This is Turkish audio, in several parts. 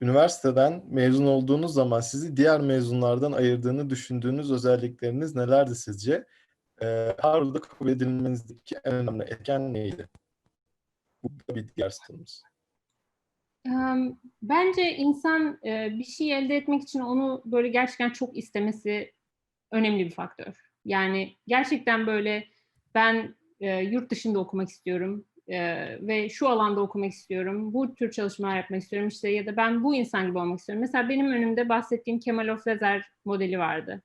üniversiteden mezun olduğunuz zaman sizi diğer mezunlardan ayırdığını düşündüğünüz özellikleriniz nelerdi sizce? Eee, Harvard'a kabul edilmenizdeki en önemli etken neydi? Bu da bir diğer sorumuz. Bence insan, bir şey elde etmek için onu böyle gerçekten çok istemesi önemli bir faktör. Yani gerçekten böyle ben, yurt dışında okumak istiyorum, eee, ve şu alanda okumak istiyorum, bu tür çalışmalar yapmak istiyorum, işte, ya da ben bu insan gibi olmak istiyorum. Mesela benim önümde bahsettiğim Kemal Oflezer modeli vardı.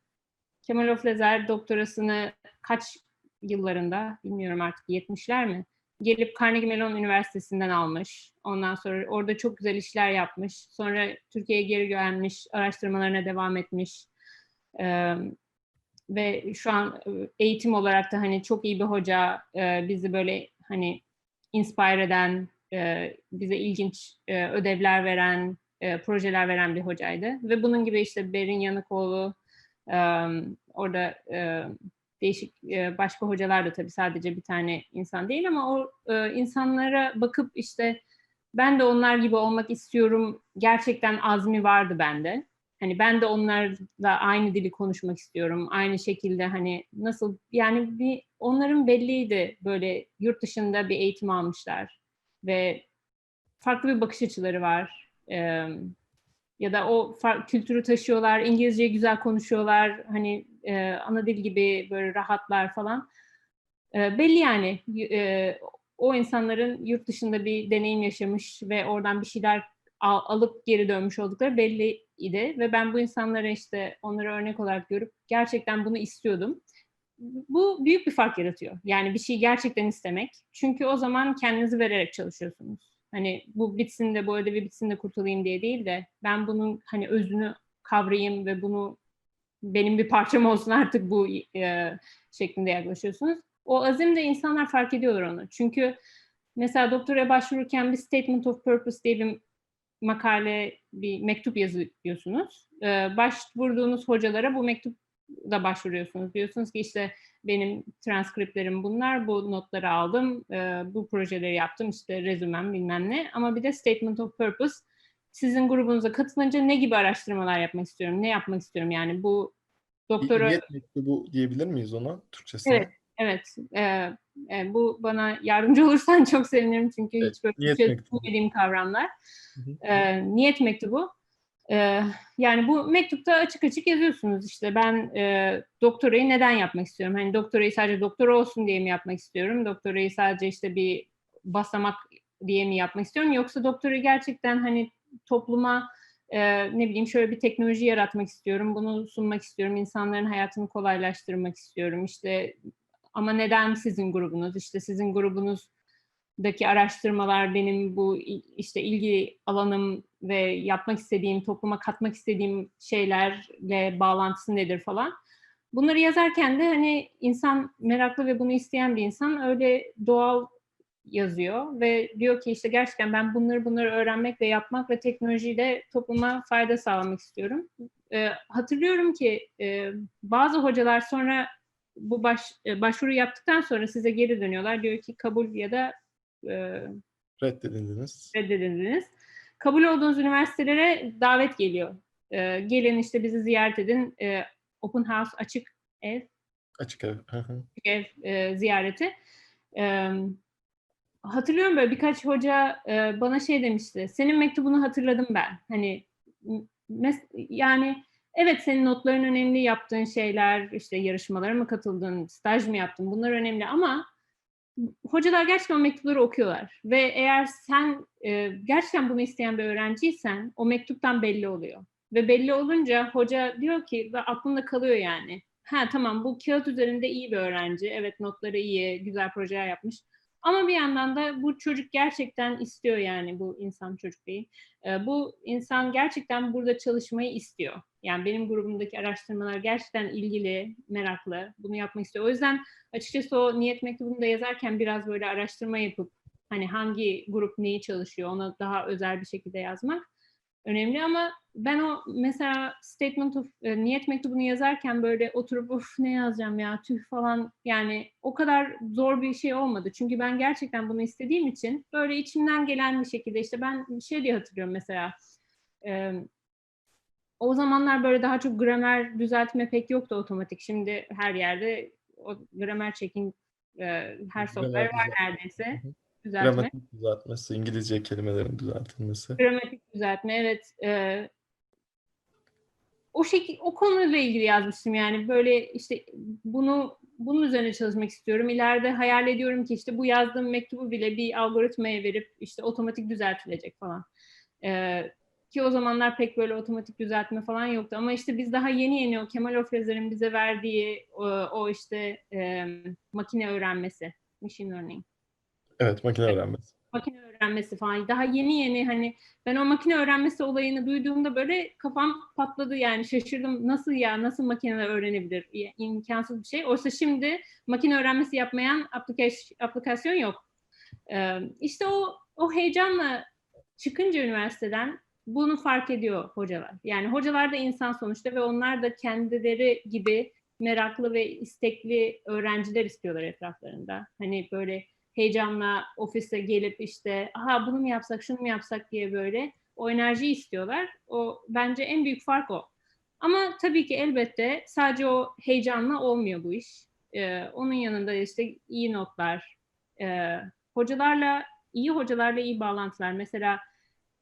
Kemal Oflezer doktorasını kaç yıllarında, bilmiyorum artık 70'ler mi? Gelip Carnegie Mellon Üniversitesi'nden almış. Ondan sonra orada çok güzel işler yapmış. Sonra Türkiye'ye geri gelmiş, araştırmalarına devam etmiş. Emm, ve şu an, eğitim olarak da, hani, çok iyi bir hoca, eee, bizi böyle, hani, inspire eden, eee, bize ilginç, eee, ödevler veren, eee, projeler veren bir hocaydı ve bunun gibi, işte, Berin Yanıkoğlu, orada, değişik, başka hocalar da tabii sadece bir tane insan değil ama o, insanlara bakıp, işte, ben de onlar gibi olmak istiyorum, gerçekten azmi vardı bende. Hani, ben de onlarla aynı dili konuşmak istiyorum, aynı şekilde, hani, nasıl, yani, bir onların belliydi, böyle, yurt dışında bir eğitim almışlar ve farklı bir bakış açıları var. Emm, ya da o kültürü taşıyorlar, İngilizceyi güzel konuşuyorlar, hani, eee, ana dil gibi böyle rahatlar falan. Eee, belli yani, eee, o insanların yurt dışında bir deneyim yaşamış ve oradan bir şeyler a alıp geri dönmüş oldukları belliydi ve ben bu insanlara, işte, onları örnek olarak görüp gerçekten bunu istiyordum. Bu büyük bir fark yaratıyor. Yani bir şeyi gerçekten istemek. Çünkü o zaman kendinizi vererek çalışıyorsunuz. Hani, bu bitsin de, bu ödevi bitsin de kurtulayım diye değil de ben bunun, hani, özünü kavrayayım ve bunu benim bir parçam olsun artık bu, eee, şeklinde yaklaşıyorsunuz. O azimde insanlar fark ediyorlar onu. Çünkü mesela doktoraya başvururken bir statement of purpose diye bir makale, bir mektup yazıyorsunuz. Eee, başvurduğunuz hocalara bu mektupla başvuruyorsunuz. Diyorsunuz ki, işte, benim transkriptlerim bunlar, bu notları aldım, eee, bu projeleri yaptım, işte, rezümem bilmem ne ama bir de statement of purpose. Sizin grubunuza katılınca ne gibi araştırmalar yapmak istiyorum, ne yapmak istiyorum yani bu doktora niyet mektubu diyebilir miyiz ona Türkçesine? Evet, evet. Eee, eee, bu bana yardımcı olursan çok sevinirim çünkü Evet, hiç böyle mektubu. bilmediğim kavramlar. Hı hı. Eee, niyet mektubu. Eee, yani bu mektupta açık açık yazıyorsunuz, işte, ben, eee, doktorayı neden yapmak istiyorum? Hani, doktorayı sadece doktora olsun diye mi yapmak istiyorum? Doktorayı sadece, işte, bir basamak diye mi yapmak istiyorum? Yoksa doktorayı gerçekten, hani, topluma, eee, ne bileyim, şöyle bir teknoloji yaratmak istiyorum, bunu sunmak istiyorum, insanların hayatını kolaylaştırmak istiyorum, işte, ama neden sizin grubunuz? İşte, sizin grubunuzdaki araştırmalar benim bu, işte, ilgi alanım ve yapmak istediğim, topluma katmak istediğim şeylerle bağlantısı nedir falan. Bunları yazarken de, hani, insan meraklı ve bunu isteyen bir insan öyle doğal yazıyor ve diyor ki, işte, gerçekten ben bunları bunları öğrenmek ve yapmak ve teknolojiyle topluma fayda sağlamak istiyorum. Eee, hatırlıyorum ki, eee, bazı hocalar sonra bu baş eee, başvuru yaptıktan sonra size geri dönüyorlar. Diyor ki kabul ya da, eee Reddedildiniz. reddedildiniz. Kabul olduğunuz üniversitelere davet geliyor. Eee, gelin, işte, bizi ziyaret edin, eee, open house, açık ev Açık ev. Açık ev, eee, ziyareti. Emm, hatırlıyorum böyle birkaç hoca, eee, bana şey demişti, "Senin mektubunu hatırladım ben." Hani, mes yani, evet, senin notların önemli, yaptığın şeyler, işte, yarışmalara mı katıldın, staj mı yaptın, bunlar önemli ama hocalar gerçekten mektupları okuyorlar ve eğer sen, eee, gerçekten bunu isteyen bir öğrenciysen o mektuptan belli oluyor ve belli olunca hoca diyor ki ve aklında kalıyor yani. Ha, tamam, bu kağıt üzerinde iyi bir öğrenci, evet, notları iyi, güzel projeler yapmış ama bir yandan da bu çocuk gerçekten istiyor yani, bu insan, çocuk değil. Eee, bu insan gerçekten burada çalışmayı istiyor. Yani benim grubumdaki araştırmalar gerçekten ilgili, meraklı, bunu yapmak istiyor. O yüzden açıkçası o niyet mektubunu da yazarken biraz böyle araştırma yapıp, hani, hangi grup neyi çalışıyor, ona daha özel bir şekilde yazmak, önemli ama ben o mesela statement of e, niyet mektubunu yazarken böyle oturup of ne yazacağım ya tüh falan yani o kadar zor bir şey olmadı. Çünkü ben gerçekten bunu istediğim için böyle içimden gelen bir şekilde işte ben şey diye hatırlıyorum mesela e, o zamanlar böyle daha çok gramer düzeltme pek yoktu otomatik. Şimdi her yerde o gramer checking e, her software var neredeyse. Hı hı. Düzeltme. Gramatik düzeltmesi, İngilizce kelimelerin düzeltilmesi. Gramatik düzeltme evet. Ee, o şekil o konuyla ilgili yazmıştım yani böyle işte bunu bunun üzerine çalışmak istiyorum. İleride hayal ediyorum ki işte bu yazdığım mektubu bile bir algoritmaya verip işte otomatik düzeltilecek falan. Ee, ki o zamanlar pek böyle otomatik düzeltme falan yoktu ama işte biz daha yeni yeni o Kemal Ofrezer'in bize verdiği o, o işte e, makine öğrenmesi, machine learning Evet, makine öğrenmesi. Makine öğrenmesi falan. Daha yeni yeni hani ben o makine öğrenmesi olayını duyduğumda böyle kafam patladı yani şaşırdım. Nasıl ya nasıl makine öğrenebilir? İmkansız bir şey. Oysa şimdi makine öğrenmesi yapmayan aplikasyon yok. Ee, işte o o heyecanla çıkınca üniversiteden bunu fark ediyor hocalar. Yani hocalar da insan sonuçta ve onlar da kendileri gibi meraklı ve istekli öğrenciler istiyorlar etraflarında. Hani böyle heyecanla ofise gelip işte aha bunu mu yapsak şunu mu yapsak diye böyle o enerjiyi istiyorlar. O bence en büyük fark o. Ama tabii ki elbette sadece o heyecanla olmuyor bu iş. Ee, onun yanında işte iyi notlar, e, hocalarla iyi hocalarla iyi bağlantılar. Mesela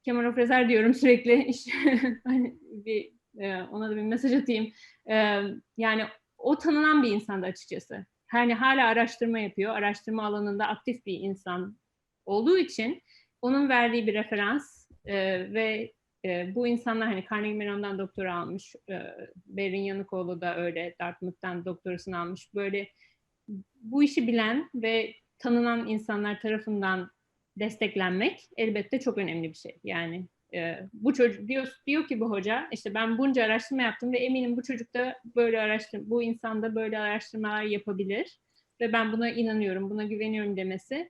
Kemal Ofrezer diyorum sürekli. Hani bir e, ona da bir mesaj atayım. E, yani o tanınan bir insandı açıkçası hani hala araştırma yapıyor, araştırma alanında aktif bir insan olduğu için onun verdiği bir referans e, ve e, bu insanlar hani Carnegie Mellon'dan doktora almış, e, Berin Yanıkoğlu da öyle Dartmouth'tan doktorasını almış. Böyle bu işi bilen ve tanınan insanlar tarafından desteklenmek elbette çok önemli bir şey. Yani e, bu çocuk diyor, diyor ki bu hoca işte ben bunca araştırma yaptım ve eminim bu çocuk da böyle araştırma, bu insan da böyle araştırmalar yapabilir ve ben buna inanıyorum, buna güveniyorum demesi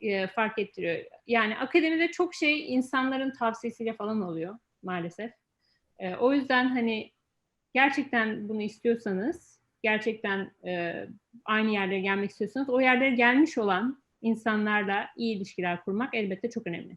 e, fark ettiriyor. Yani akademide çok şey insanların tavsiyesiyle falan oluyor maalesef. E, o yüzden hani gerçekten bunu istiyorsanız, gerçekten e, aynı yerlere gelmek istiyorsanız o yerlere gelmiş olan insanlarla iyi ilişkiler kurmak elbette çok önemli.